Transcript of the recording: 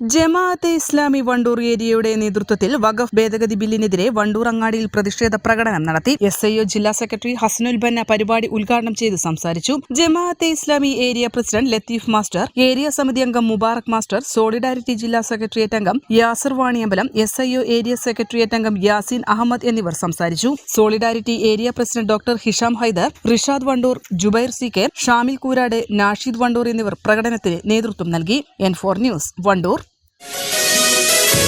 Jamaat-e Islami Wandoor ഏരിയയുടെ നേതൃത്വത്തിൽ വഖഫ് ഭേദഗതി ബില്ലിനെതിരെ വണ്ടൂർ അങ്ങാടിയിൽ പ്രതിഷേധ പ്രകടനം നടത്തി. എസ് ഐ ഒ ജില്ലാ സെക്രട്ടറി ഹസനുൽ ബന്ന പരിപാടി ഉദ്ഘാടനം ചെയ്ത് സംസാരിച്ചു. Jamaate Islami area president Latheef master area സമിതി അംഗം മുബാറക് മാസ്റ്റർ സോളിഡാരിറ്റി ജില്ലാ സെക്രട്ടേറിയറ്റ് അംഗം Yasar Vaniyambalam S I O area secretariat അംഗം യാസിൻ അഹമ്മദ് എന്നിവർ സംസാരിച്ചു. Solidarity area president doctor Hisham Haidar Rishad Wandoor Jubair C K Shamil Koorad Nashid Wandoor എന്നിവർ പ്രകടനത്തിന് നേതൃത്വം നൽകി. N four news Wandoor.